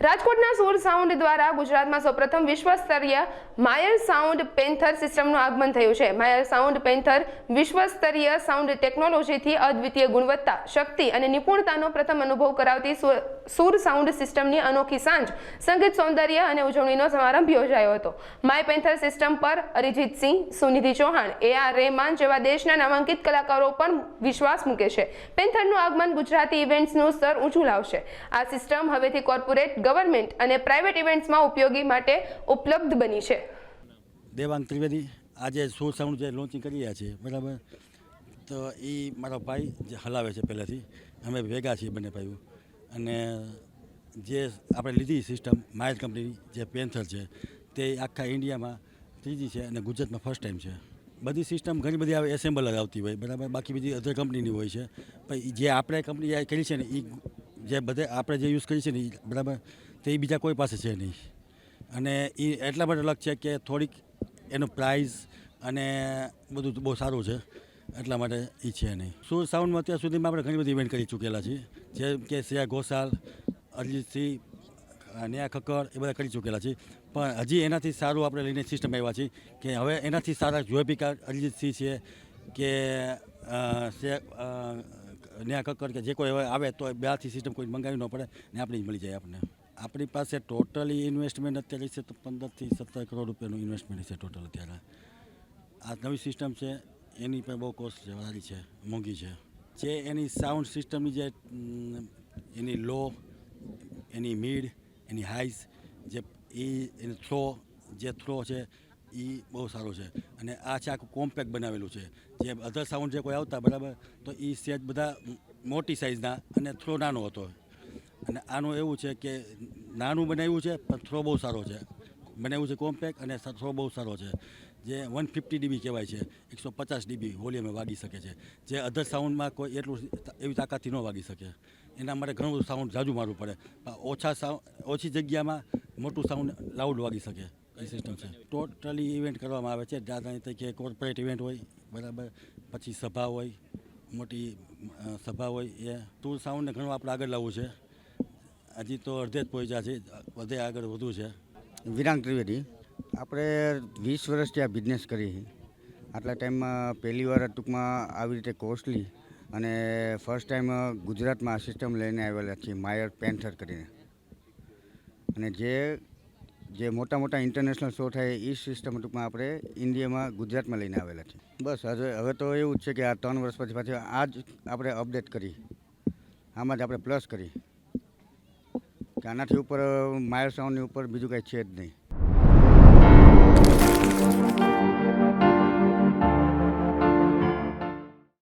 રાજકોટના સુર સાઉન્ડ દ્વારા ગુજરાતમાં સૌપ્રથમ વિશ્વ સ્તરીય માયર સાઉન્ડ પેન્થર સિસ્ટમનું આગમન થયું છે. માયર સાઉન્ડ પેન્થર વિશ્વ સ્તરીય સાઉન્ડ ટેકનોલોજીથી અદ્વિતીય ગુણવત્તા, શક્તિ અને નિપુણતાનો પ્રથમ અનુભવ કરાવતી સુર સાઉન્ડ સિસ્ટમની અનોખી સાંજ, સંગીત સૌંદર્ય અને ઉજવણીનો સમારંભ યોજાયો હતો. માય પેન્થર સિસ્ટમ પર અરિજીત સિંહ, સુનિધિ ચૌહાણ, એ આર રહેમાન જેવા દેશના નામાંકિત કલાકારો પણ વિશ્વાસ મૂકે છે. પેન્થરનું આગમન ગુજરાતી ઇવેન્ટ્સનું સ્તર ઊંચું લાવશે. આ સિસ્ટમ હવેથી કોર્પોરેટ ગવર્મેન્ટ અને પ્રાઇવેટ ઇવેન્ટ્સમાં ઉપયોગી માટે ઉપલબ્ધ બની છે. દેવાંગ ત્રિવેદી, આજે સુર સાઉન્ડ જે લોન્ચિંગ કરી રહ્યા છીએ બરાબર? તો એ મારો ભાઈ જે હલાવે છે પહેલાંથી, અમે ભેગા છીએ બંને ભાઈઓ. અને જે આપણે લીધી સિસ્ટમ માયર કંપનીની જે પેન્થર છે, તે આખા ઇન્ડિયામાં ત્રીજી છે અને ગુજરાતમાં ફર્સ્ટ ટાઈમ છે. બધી સિસ્ટમ ઘણી બધી આવે, એસેમ્બલ આવતી હોય, બરાબર? બાકી બધી અધર કંપનીની હોય છે. પણ જે આપણે કંપની કરી છે ને એ જે બધે આપણે જે યુઝ કરીએ છીએ ને એ બરાબર, તે બીજા કોઈ પાસે છે નહીં. અને એ એટલા માટે અલગ છે કે થોડીક એનો પ્રાઇઝ અને બધું બહુ સારું છે, એટલા માટે એ છે નહીં. સુર સાઉન્ડમાં અત્યાર સુધીમાં આપણે ઘણી બધી ઇવેન્ટ કરી ચૂકેલા છીએ, જેમ કે શ્રેયા ઘોષાલ અરિજીતસિંહ નેહા ખક્કર, એ બધા કરી ચૂકેલા છીએ. પણ હજી એનાથી સારું આપણે લઈને સિસ્ટમ આવ્યા છીએ કે હવે એનાથી સારા જોએપિકા અરિજીતસિંહ છે કે શ્રેયા અ, કક્કર કે જે કોઈ આવે તો બહારથી સિસ્ટમ કોઈ મંગાવી ન પડે ને આપણી મળી જાય આપણને. આપણી પાસે ટોટલી ઇન્વેસ્ટમેન્ટ અત્યારે છે તો પંદરથી સત્તર કરોડ રૂપિયાનું ઇન્વેસ્ટમેન્ટ છે ટોટલ અત્યારે. આ નવી સિસ્ટમ છે એની પણ બહુ કોસ્ટ છે સારી છે મોંઘી છે. જે એની સાઉન્ડ સિસ્ટમની જે એની લો એની મિડ એની હાઈસ જે એ એની થ્રો જે થ્રો છે એ બહુ સારું છે. અને આ છે આખું કોમ્પેક્ટ બનાવેલું છે. જે અધર સાઉન્ડ જે કોઈ આવતા, બરાબર, તો એ સેજ બધા મોટી સાઇઝના અને થ્રો નાનો હતો. અને આનું એવું છે કે નાનું બનાવ્યું છે, પણ થ્રો બહુ સારો છે. બનાવ્યું છે કોમ્પેક્ટ અને થ્રો બહુ સારો છે. જે વન ફિફ્ટી ડીબી કહેવાય છે. એકસો પચાસ ડીબી વોલ્યુમે વાગી શકે છે. જે અધર સાઉન્ડમાં કોઈ એટલું એવી તાકાતથી ન વાગી શકે. એના માટે ઘણું બધું સાઉન્ડ જાજુ મારવું પડે. ઓછા સાઉન્ડ ઓછી જગ્યામાં મોટું સાઉન્ડ લાઉડ વાગી શકે. એ સિસ્ટમ છે. ટોટલી ઇવેન્ટ કરવામાં આવે છે. દાદાની તરીકે કોર્પોરેટ ઇવેન્ટ હોય બરાબર. પછી સભા હોય મોટી સભા હોય એ ટૂર સાઉન્ડને ઘણું આપણે આગળ લાવવું છે. હજી તો અડધે જ પહોંચ્યા છે. વધે આગળ વધુ છે. વિરાંગ ત્રિવેદી આપણે વીસ વર્ષથી આ બિઝનેસ કરી. આટલા ટાઈમમાં પહેલી વાર ટૂંકમાં આવી રીતે કોસ્ટલી અને ફર્સ્ટ ટાઈમ ગુજરાતમાં આ સિસ્ટમ લઈને આવેલા છીએ માયર પેન્થર કરીને. અને જે જે મોટા મોટા ઇન્ટરનેશનલ શો થાય એ સિસ્ટમ ટૂંકમાં આપણે ઇન્ડિયામાં, ગુજરાતમાં લઈને આવેલા છે. બસ હવે હવે તો એવું જ છે કે આ ત્રણ વર્ષ પછી પાછી આ જ આપણે અપડેટ કરી. આમાં જ આપણે પ્લસ કરી. કે આનાથી ઉપર માયર સાઉન્ડની ઉપર બીજું કાંઈ છે જ નહીં.